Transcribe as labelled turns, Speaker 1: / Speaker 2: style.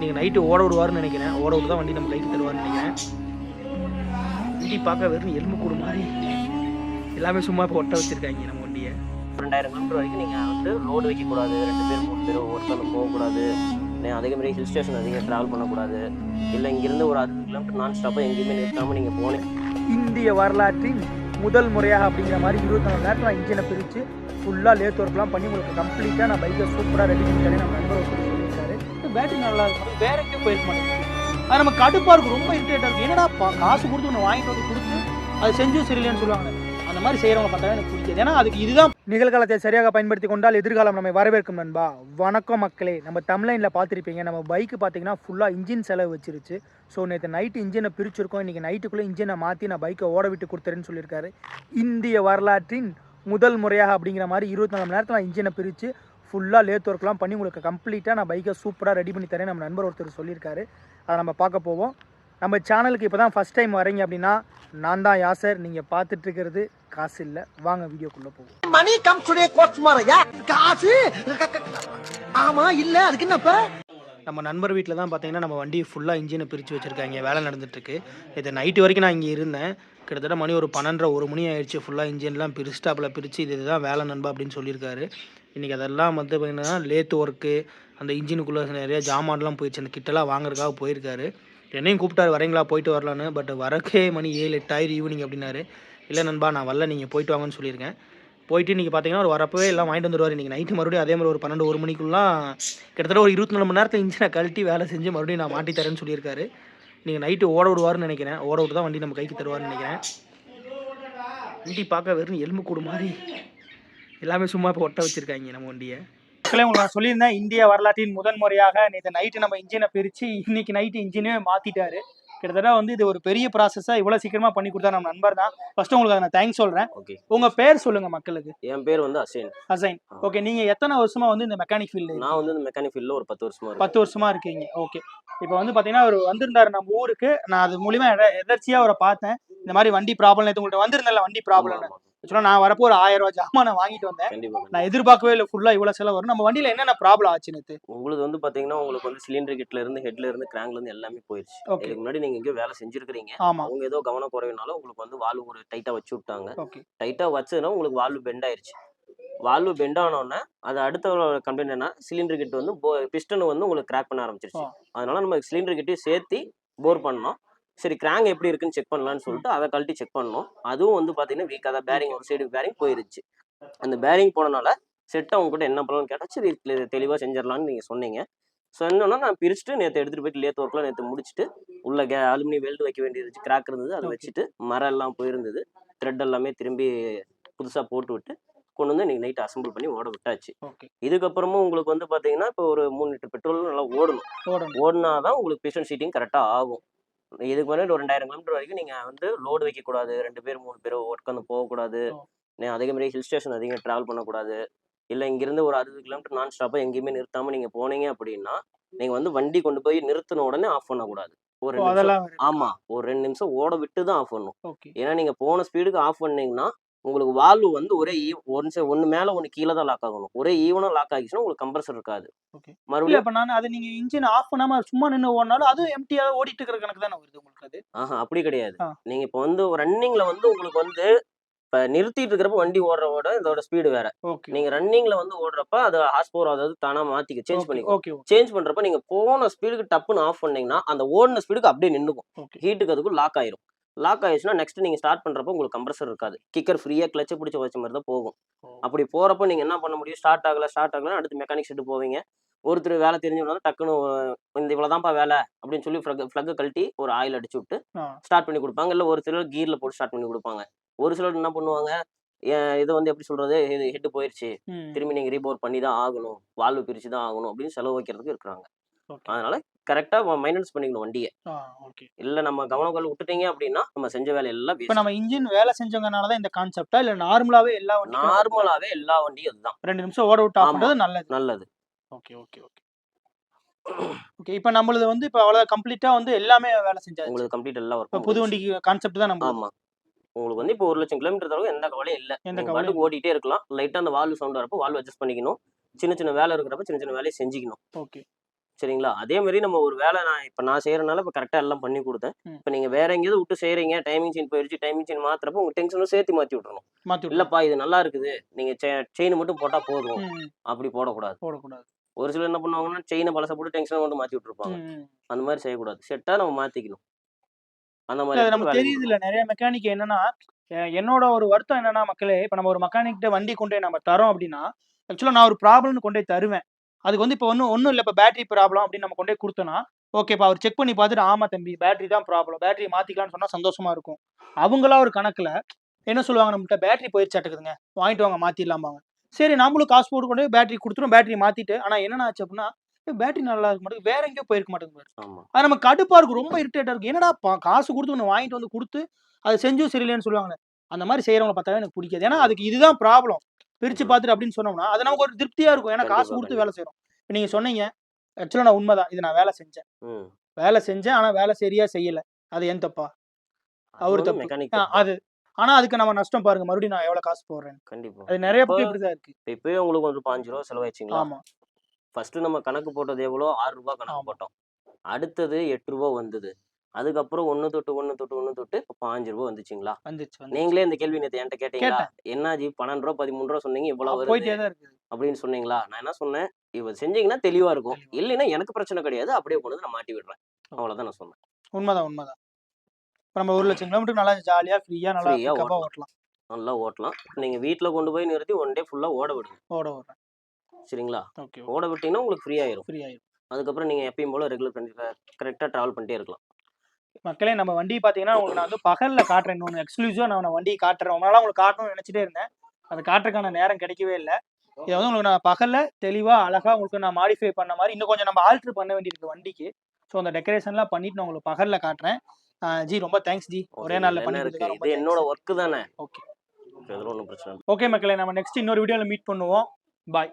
Speaker 1: நீங்கள் நைட்டு ஓட விடுவாருன்னு நினைக்கிறேன். ஓட விட்டு தான் வண்டி நம்ம கைக்கு தருவார்னு நினைக்கிறேன். வண்டி பார்க்க வெறும் எலும்பு கூடு மாதிரி. எல்லாமே சும்மா இப்போ ஒட்ட வச்சுருக்காங்க நம்ம வண்டியை.
Speaker 2: ரெண்டாயிரம் கிலோமீட்டர் வரைக்கும் நீங்கள் வந்து லோடு வைக்கக்கூடாது ரெண்டு பேர் மூணு பேர் ஒருத்தர் போகக்கூடாது அதே மாதிரி ஹில் ஸ்டேஷன் அதிகம் ட்ராவல் பண்ணக்கூடாது. இல்லை இங்கேருந்து ஒரு அறுபது கிலோமீட்டர் நான் ஸ்டாப்பாக எங்கேயுமே நிறுத்தாமல் நீங்கள் போனீங்க.
Speaker 1: இந்திய வரலாற்றின் முதல் முறையாக அப்படிங்கிற மாதிரி இருபத்தி நாலு நேரத்தில் நான் இன்ஜினை பிரித்து ஃபுல்லாக லேத் ஒர்க்லாம் பண்ணி உங்களுக்கு கம்ப்ளீட்டாக நான் பைக்கை சூப்பராக ரெடி பண்ணிட்டேன் நம்ம நண்பர் ஒருத்தர் பேட்டரி நல்லா இருக்கும். வேற எங்கேயும் போயிருக்க மாட்டேங்குது. அது நம்ம கடுப்பாக இருக்கும். ரொம்ப இரிட்டேட்டாக இருக்கும். என்னடா காசு கொடுத்து ஒன்று வாங்கிட்டு வந்து கொடுத்து அது செஞ்சும் சரியில்லைன்னு சொல்லுவாங்க. அந்த மாதிரி செய்கிறவங்க பார்த்தா எனக்கு பிடிக்காது. ஏன்னா அதுக்கு இதுதான் நிகழ்காலத்தை சரியாக பயன்படுத்தி கொண்டால் எதிர்காலம் நம்மை வரவேற்கும் நண்பா. வணக்கம் மக்களே. நம்ம தமிழ்லைனில் பார்த்துருப்பீங்க. நம்ம பைக்கு பார்த்தீங்கன்னா ஃபுல்லாக இன்ஜின் செலவு வச்சிருச்சு. ஸோ நேற்று நைட்டு இன்ஜினை பிரிச்சிருக்கோம். இன்றைக்கி நைட்டுக்குள்ளே இன்ஜினை மாற்றி நான் பைக்கை ஓட விட்டு கொடுத்துறேன்னு சொல்லியிருக்காரு. இந்திய வரலாற்றின் முதல் முறையாக அப்படிங்கிற மாதிரி இருபத்தி நாலு மணி நேரத்தில் நான் இன்ஜினை பிரித்து ஃபுல்லாக லேத் ஒர்க்லாம் பண்ணி உங்களுக்கு கம்ப்ளீட்டாக நான் பைக்கை சூப்பராக ரெடி பண்ணி தரேன் நம்ம நண்பர் ஒருத்தர் சொல்லியிருக்காரு. அதை நம்ம பார்க்க போவோம். நம்ம சேனலுக்கு இப்போ தான் ஃபஸ்ட் டைம் வரீங்க அப்படின்னா நான் தான் யாசர் நீங்கள் பார்த்துட்டு இருக்கிறது காசு இல்லை. வாங்க வீடியோக்குள்ளே போவோம்.
Speaker 3: மணி கம் டுடே கோட்ஸ் மாரையா காசு? க- க- ஆமா இல்ல அதுக்கு என்னப்ப
Speaker 1: நம்ம நண்பர் வீட்டில் தான் பார்த்தீங்கன்னா நம்ம வண்டி ஃபுல்லாக இன்ஜினை பிரித்து வச்சுருக்காங்க. வேலை நடந்துட்டுருக்கு இது நைட்டு வரைக்கும் நான் இங்கே இருந்தேன். கிட்டத்தட்ட மணி ஒரு பன்னெண்டரை ஒரு மணி ஆயிடுச்சு. ஃபுல்லாக இன்ஜின்லாம் பிரிஸ்டாப்பில் பிரித்து இது இதுதான் வேலை நண்பா அப்படின்னு சொல்லியிருக்காரு. இன்றைக்கி அதெல்லாம் வந்து பார்த்தீங்கன்னா லேத் ஒர்க்கு அந்த இன்ஜினுக்குள்ளே நிறைய ஜாமான்லாம் போயிடுச்சு. அந்த கிட்டலாம் வாங்குறதுக்காக போயிருக்காரு. என்னையும் கூப்பிட்டாரு வரீங்களா? போயிட்டு வரலான்னு பட் வரக்கே மணி ஏழு எட்டாயிரம் ஈவினிங் அப்படின்னாரு. இல்லை நண்பா நான் வரல. நீங்கள் போயிட்டு வாங்கன்னு சொல்லியிருக்கேன். போயிட்டு இன்றைக்கி பார்த்தீங்கன்னா ஒரு வரப்பவே எல்லாம் வாங்கிட்டு வந்துடுவார் இன்றைக்கி நைட்டு மறுபடியும் அதே மாதிரி ஒரு பன்னெண்டு ஒரு மணிக்குலாம் கிட்டத்தட்ட ஒரு இருபத்தி நாலு மணி நேரத்தில் இன்ஜினை கழட்டி வேலை செஞ்சு மறுபடியும் நான் மாட்டி தரேன்னு சொல்லியிருக்காரு. நீங்கள் நைட்டு ஓட விடுவாருன்னு நினைக்கிறேன். ஓட விட்டு தான் வண்டி நம்ம கைக்கு தருவார்னு நினைக்கிறேன். வண்டி பார்க்க வெறும் எலும்பு கூடு மாதிரி. எல்லாமே சும்மா இப்போ ஒட்ட வச்சுருக்காங்க நம்ம வண்டியை. மக்களே உங்களுக்கு நான் சொல்லியிருந்தேன் இந்திய வரலாற்றின் முதன் முறையாக நேற்று நைட்டு நம்ம இன்ஜினை பிரித்து இன்னைக்கு நைட்டு இன்ஜினே மாற்றிட்டாரு கிட்டத்தட்ட வந்து இது ஒரு பெரிய ப்ராசஸாக இவ்வளோ சீக்கிரமாக பண்ணி கொடுத்தா நம்ம நண்பர் தான். ஃபஸ்ட்டு உங்களுக்கு அதை நான் தேங்க்ஸ் சொல்கிறேன்
Speaker 2: ஓகே
Speaker 1: உங்கள் பேர் சொல்லுங்கள் மக்களுக்கு.
Speaker 2: என் பேர் வந்து அசேன்.
Speaker 1: அசைன். ஓகே நீங்கள் எத்தனை வருஷமா வந்து இந்த மெக்கானிக் ஃபீல்டு
Speaker 2: நான் வந்து இந்த மெக்கானிக் ஃபீல்டில் ஒரு பத்து வருஷமா இருக்கேன்.
Speaker 1: பத்து வருஷமா இருக்கீங்க. ஓகே இப்போ வந்து பார்த்தீங்கன்னா அவர் வந்திருந்தாரு நம்ம ஊருக்கு. நான் அது மூலியமா எத- எதர்ச்சியா அவரை பார்த்தேன். இந்த மாதிரி வண்டி ப்ராப்ளம் உங்கள்கிட்ட வந்திருந்தேன்ல வண்டி ப்ராப்ளம்னு
Speaker 2: ஆமா, ஆமா.
Speaker 1: ஆக்சுவலாக நான் வரப்போ ஒரு ஆயிரம் ரூபாய் ஜாமான் நான் வாங்கிட்டு வந்தேன். நான் எதிர்பார்க்கவே இல்லை. ஃபுல்லாக இவ்வளோ செலவு வரும். நம்ம வண்டியில் என்னென்ன ப்ராப்ளம் ஆச்சு நேற்று
Speaker 2: உங்களுக்கு வந்து பாத்தீங்கன்னா உங்களுக்கு வந்து சிலிண்டர் கிட்ல இருந்து ஹெட்ல இருந்து கிராங்க்ல இருந்து எல்லாமே போயிருச்சு.
Speaker 1: ஓகே
Speaker 2: இதுக்கு முன்னாடி நீங்க எங்கேயோ வேலை செஞ்சிருக்கீங்க
Speaker 1: ஆமாம்
Speaker 2: அவங்க ஏதோ கவனம் குறைவினால உங்களுக்கு வந்து வால்வு ஒரு டைட்டா வச்சு விட்டாங்க.
Speaker 1: ஓகே
Speaker 2: டைட்டா வச்சதுன்னா உங்களுக்கு வால்வு பெண்ட் ஆயிருச்சு. வால்வு பெண்ட் ஆனோடனே அது அடுத்த கம்ப்ளைண்ட் என்ன சிலிண்டர் கிட் வந்து பிஸ்டன் வந்து உங்களுக்கு கிராக் பண்ண ஆரம்பிச்சிருச்சு. அதனால நம்ம சிலிண்டர் கிட்டையும் சேர்த்து போர் பண்ணோம் சரி கிராங்க் எப்படி இருக்குன்னு செக் பண்ணலாம்னு சொல்லிட்டு அதை கழட்டி செக் பண்ணோம் அதுவும் வந்து பாத்தீங்கன்னா வீக்காக தான். பேரிங் ஒரு சைடு பேரிங் போயிருச்சு. அந்த பேரிங் போனனால செட் அவங்க கூட என்ன பண்ணலாம்னு கேட்டா சரி இது தெளிவா செஞ்சிடலாம்னு நீங்க சொன்னீங்க. சொன்னோன்னா நான் பிரிச்சுட்டு நேற்று எடுத்துட்டு போயிட்டு லேத் ஒர்க்லாம் நேற்று முடிச்சுட்டு உள்ள கே அலுமினி வெல்டு வைக்க வேண்டியது கிராக் இருந்தது. அதை. வச்சுட்டு மரம் எல்லாம் போயிருந்தது. த்ரெட் எல்லாமே திரும்பி புதுசா போட்டு விட்டு கொண்டு வந்து இன்னைக்கு நைட் அசம்பிள் பண்ணி ஓட விட்டாச்சு. இதுக்கப்புறமும் உங்களுக்கு வந்து பாத்தீங்கன்னா இப்போ ஒரு மூணு லிட்டர் பெட்ரோல் நல்லா ஓடணும்.
Speaker 1: போடணும்
Speaker 2: ஓடினாதான் உங்களுக்கு பிஸ்டன் சீட்டிங் கரெக்டா ஆகும். இதுக்கு முன்னாடி ஒரு ரெண்டாயிரம் கிலோமீட்டர் வரைக்கும் நீங்க வந்து லோடு வைக்கக்கூடாது ரெண்டு பேர் மூணு பேர் உட்காந்து போகக்கூடாது. நீ அதே மாதிரி ஹில் ஸ்டேஷன் அதிகம் டிராவல் பண்ணக்கூடாது இல்லை இங்கிருந்து ஒரு அறுபது கிலோமீட்டர் நான் ஸ்டாப்பாக எங்கேயுமே நிறுத்தாம நீங்க போனீங்க அப்படின்னா நீங்க வந்து வண்டி கொண்டு போய் நிறுத்தின உடனே ஆஃப் பண்ணக்கூடாது ஒரு ரெண்டு நிமிஷம். ஆமா ஒரு ரெண்டு நிமிஷம் ஓட விட்டு தான் ஆஃப் பண்ணணும்
Speaker 1: ஓகே
Speaker 2: ஏன்னா நீங்க போன ஸ்பீடுக்கு ஆஃப் பண்ணீங்கன்னா உங்களுக்கு வால்வு வந்து ஒரே ஈ- ஒன் சை- ஒண்ணு மேல ஒண்ணு கீழே தான் லாக் ஆகணும். ஒரே ஈவனா லாக் ஆகிச்சுன்னா உங்களுக்கு கம்ப்ரஸர் இருக்காது. மறுபடியும்
Speaker 1: இப்போ நான் அதை நீங்க இன்ஜின் ஆஃப் பண்ணாம சும்மா நின்று ஓடினாலும் அதுவும் எம்டியாக ஓடிட்டு இருக்கிற கணக்கு தானே வருது உங்களுக்கு அது?
Speaker 2: ஆஹா அப்படி கிடையாது. நீங்க இப்போ வந்து ரன்னிங்ல வந்து உங்களுக்கு வந்து இப்ப நிறுத்திட்டு இருக்கிறப்ப வண்டி ஓடுறவோட இதோட ஸ்பீடு வேற. நீங்க ரன்னிங்ல வந்து ஓடுறப்ப அது ஹார்ஸ் பவர் அதாவது தானா மாத்திக்க சேஞ்ச்
Speaker 1: ஓகே
Speaker 2: சேஞ்ச் பண்றப்ப நீங்க போன ஸ்பீடுக்கு டப்புன்னு ஆஃப் பண்ணீங்கன்னா அந்த ஓடின ஸ்பீடுக்கு அப்படியே நின்னுக்கும்.
Speaker 1: ஓகே
Speaker 2: ஹீட்டுக்கு அதுக்கும் லாக் ஆயிரும். லாக் ஆயிடுச்சுன்னா நெக்ஸ்ட் நீங்க ஸ்டார்ட் பண்றப்ப உங்களுக்கு கம்ப்ரஸர் இருக்காது. கிக்கர் ஃப்ரீயா கிளச்ச பிடிச்ச வச்ச மாதிரி தான் போகும். அப்படி போறப்ப நீங்க என்ன பண்ண முடியும்? ஸ்டார்ட் ஆகல ஸ்டார்ட் ஆகல அடுத்து மெக்கானிக் செட்டு போவீங்க. ஒருத்தர் வேலை தெரிஞ்சவங்க டக்குன்னு இந்த இவ்வளவுதான்ப்பா வேலை அப்படின்னு சொல்லி ஃப்ளக் ஃப்ளக் கழட்டி ஒரு ஆயில் அடிச்சு விட்டு ஸ்டார்ட் பண்ணி கொடுப்பாங்க. இல்ல ஒரு சிலர் கீர்ல போட்டு ஸ்டார்ட் பண்ணி கொடுப்பாங்க. ஒரு சிலர் என்ன பண்ணுவாங்க? இது வந்து எப்படி சொல்றது? இது ஹெட் போயிருச்சு.
Speaker 1: ம்.
Speaker 2: திரும்பி நீங்க ரீபோர் பண்ணி தான் ஆகணும். வால்வு பிரிச்சு தான் ஆகணும் அப்படின்னு செலவு வைக்கிறதுக்கு இருக்கிறாங்க. அதனால கரெக்டா மைனஸ் பண்ணிக்கணும் வண்டியை. இல்ல நம்ம கவனங்கள் விட்டுட்டீங்க அப்படின்னா நம்ம செஞ்ச வேலையெல்லாம்
Speaker 1: இப்போ நம்ம இன்ஜின் வேலை செஞ்சவங்கனால தான் இந்த கான்செப்டா இல்ல நார்மலாவே எல்லா
Speaker 2: நார்மலாவே எல்லா வண்டியும் அதுதான்.
Speaker 1: ரெண்டு நிமிஷம் ஓட விட்டு நல்லது.
Speaker 2: நல்லது.
Speaker 1: Okay okay okay. ஓகே இப்போ நம்மளது வந்து இப்போ அவ்வளோ கம்ப்ளீட்டா வந்து எல்லாமே வேலை செஞ்சாச்சு.
Speaker 2: உங்களுக்கு கம்ப்ளீட் எல்லாம்
Speaker 1: இப்போ புது வண்டிக்கு கான்செப்ட் தான் நம்ம
Speaker 2: ஆமா. உங்களுக்கு வந்து இப்போ ஒரு லட்சம் கிலோமீட்டர் தவிர எந்த கவலையும் இல்ல.
Speaker 1: எந்த கவலையும்
Speaker 2: ஓடிட்டே இருக்கலாம். லைட்டா அந்த வால்வு சவுண்ட் வரப்போ வால்வு அட்ஜஸ்ட் பண்ணிக்கணும். சின்ன சின்ன வேலை இருக்கிறப்ப சின்ன சின்ன வேலையை செஞ்சுக்கணும்.
Speaker 1: ஓகே.
Speaker 2: சரிங்களா? அதே மாதிரி நம்ம ஒரு வேலை நான் இப்போ நான் செய்யறதுனால இப்போ கரெக்டாக எல்லாம் பண்ணி கொடுத்தேன். இப்போ நீங்கள் வேற எங்கேயாவது விட்டு செய்றீங்க டைமிங் செயின் போயிடுச்சு டைமிங் செயின் மாத்துறப்போ உங்க டென்ஷனும் சேர்த்து மாற்றி
Speaker 4: மாத்தி விட்டுலாம்.
Speaker 2: இல்லப்பா இது நல்லா இருக்குது. நீங்க செயின் மட்டும் போட்டா போதும். அப்படி போடக்கூடாது.
Speaker 4: போடக்கூடாது.
Speaker 2: ஒரு சிலர் என்ன பண்ணுவாங்கன்னா செயினை பழச போட்டு டென்ஷனை மட்டும் மாத்தி விட்டுருப்பாங்க. அந்த மாதிரி செய்யக்கூடாது. செட்டா நம்ம மாத்திக்கணும். அந்த மாதிரி
Speaker 4: நமக்கு தெரியுது இல்ல. நிறைய மெக்கானிக் என்னன்னா என்னோட ஒரு வருத்தம் என்னன்னா மக்களே இப்ப நம்ம ஒரு மெக்கானிக்கிட்ட வண்டி கொண்டு நம்ம தரோம் அப்படின்னா ஆக்சுவலா நான் ஒரு ப்ராப்ளம்னு கொண்டு தருவேன். அதுக்கு வந்து இப்போ ஒன்றும் ஒன்றும் இல்லை. இப்போ பேட்டரி ப்ராப்ளம் அப்படின்னு நம்ம கொண்டு கொடுத்தோன்னா ஓகேப்பா அவர் செக் பண்ணி பார்த்துட்டு ஆமா தம்பி பேட்டரி தான் ப்ராப்ளம் பேட்டரி மாத்திக்கலாம்னு சொன்னா சந்தோஷமா இருக்கும். அவங்களா ஒரு கணக்குல என்ன சொல்லுவாங்க நம்மகிட்ட? பேட்டரி போயிடுச்சாட்டுக்குதுங்க வாங்கிட்டு வாங்க மாத்திடலாம்பாங்க. சரி நாமளும் காசு போட்டு கொண்டு பேட்டரி கொடுத்துரும் பேட்டரி மாத்திட்டு ஆனா என்ன ஆச்சு அப்படின்னா பேட்டரி நல்லா இருக்க மாட்டேங்குது. வேற எங்கேயோ போயிருக்க மாட்டேங்குது அது நமக்கு கடுப்பா இருக்கும். ரொம்ப இரிட்டேட்டா இருக்கும். என்னடா காசு கொடுத்து ஒன்று வாங்கிட்டு வந்து கொடுத்து அது செஞ்சும் சரியில்லைன்னு சொல்லுவாங்களே. அந்த மாதிரி செய்யறவங்க பார்த்தாவே எனக்கு பிடிக்காது. ஏன்னா அதுக்கு இதுதான் ப்ராப்ளம் பிரிச்சு பார்த்துட்டு அப்படின்னு சொன்னோம்னா அது நமக்கு ஒரு திருப்தியா இருக்கும். ஏன்னா காசு கொடுத்து. வேலை செய்யறோம் இப்போ நீங்க சொன்னீங்க ஆக்சுவலா நான் உண்மைதான். இது நான் வேலை செஞ்சேன். வேலை செஞ்சேன் ஆனா வேலை சரியா செய்யல. அது என் தப்பா? அவர் தப்பு. அது. ஆனா அதுக்கு நம்ம நஷ்டம் பாருங்க. மறுபடியும் நான் எவ்வளவு காசு போடுறேன்
Speaker 2: கண்டிப்பா.
Speaker 4: அது நிறைய
Speaker 2: இப்போ-
Speaker 4: இப்படிதான் இருக்கு.
Speaker 2: இப்ப இப்பவே உங்களுக்கு ஒரு பாஞ்சு ரூபா செலவாயிடுச்சுங்களா?
Speaker 4: ஆமா.
Speaker 2: ஃபர்ஸ்ட் நம்ம கணக்கு போட்டது எவ்வளோ ஆறு ரூபாய் கணக்கு. போட்டோம். அடுத்தது எட்டு ரூபா வந்தது. அதுக்கப்புறம் ஒண்ணு தொட்டு ஒண்ணு தொட்டு ஒண்ணு தொட்டு இப்போ பாஞ்சு ரூபா வந்துச்சுங்களா?
Speaker 4: வந்துச்சு வந்து
Speaker 2: நீங்களே இந்த கேள்வி நேற்று என்கிட்ட கேட்டீங்களா? என்னாஜி பன்னெண்டு ரூபா பதிமூணு ரூபா சொன்னீங்க இவ்வளவு வருது அப்படின்னு சொன்னீங்களா? நான் என்ன சொன்னேன்? இவ செஞ்சீங்கன்னா தெளிவா இருக்கும். இல்லைன்னா எனக்கு பிரச்சனை கிடையாது. அப்படியே கொண்டு நான் மாட்டி விடுறேன். அவ்வளவுதான் நான் சொன்னேன்.
Speaker 4: உண்மைதான் உண்மைதான். இப்ப நம்ம ஒரு லட்சம் கிலோமீட்டர் நல்லா ஜாலியா ஃப்ரீயா நல்லா
Speaker 2: ஓட்டலாம். நல்லா ஓட்டலாம். நீங்க வீட்ல கொண்டு போய் நிறுத்தி ஒன் டே ஃபுல்லா ஓட விடுங்க.
Speaker 4: ஓட ஓடுறேன்
Speaker 2: சரிங்களா? ஓட விட்டீங்கன்னா உங்களுக்கு ஃப்ரீ ஆயிரும்.
Speaker 4: ஃப்ரீ ஆயிடும்
Speaker 2: அதுக்கப்புறம் நீங்க எப்பயும் போல ரெகுலர் கரெக்டா டிராவல் பண்ணிட்டே இருக்கலாம்.
Speaker 4: மக்களே நம்ம வண்டி பார்த்தீங்கன்னா உங்களுக்கு நான் வந்து பகல்ல காட்டுறேன் இன்னொன்று எக்ஸ்க்ளூசிவாக நான் நான் வண்டி காட்டுறேன். உங்களால உங்களுக்கு காட்டணும்னு நினச்சிட்டே இருந்தேன். அது காட்டுறதுக்கான நேரம் கிடைக்கவே இல்லை. இதை வந்து உங்களுக்கு நான் பகல்ல தெளிவாக அழகா உங்களுக்கு நான் மாடிஃபை பண்ண மாதிரி இன்னும் கொஞ்சம் நம்ம ஆல்ட்ரு பண்ண வேண்டியிருக்கு வண்டிக்கு. ஸோ அந்த டெக்கரேஷன்லாம் பண்ணிட்டு நான் உங்களுக்கு பகல்ல காட்டுறேன். ஜி ரொம்ப தேங்க்ஸ் ஜி. ஒரே நாளில்
Speaker 2: இதுல
Speaker 4: பண்ணி
Speaker 2: என்ன இருக்கு?
Speaker 4: கொடுத்ததுக்கு
Speaker 2: இது என்னோட ஒர்க்கு தானே?
Speaker 4: ஓகே ஓகே மக்களே நம்ம நெக்ஸ்ட் இன்னொரு வீடியோவில் மீட் பண்ணுவோம். பாய்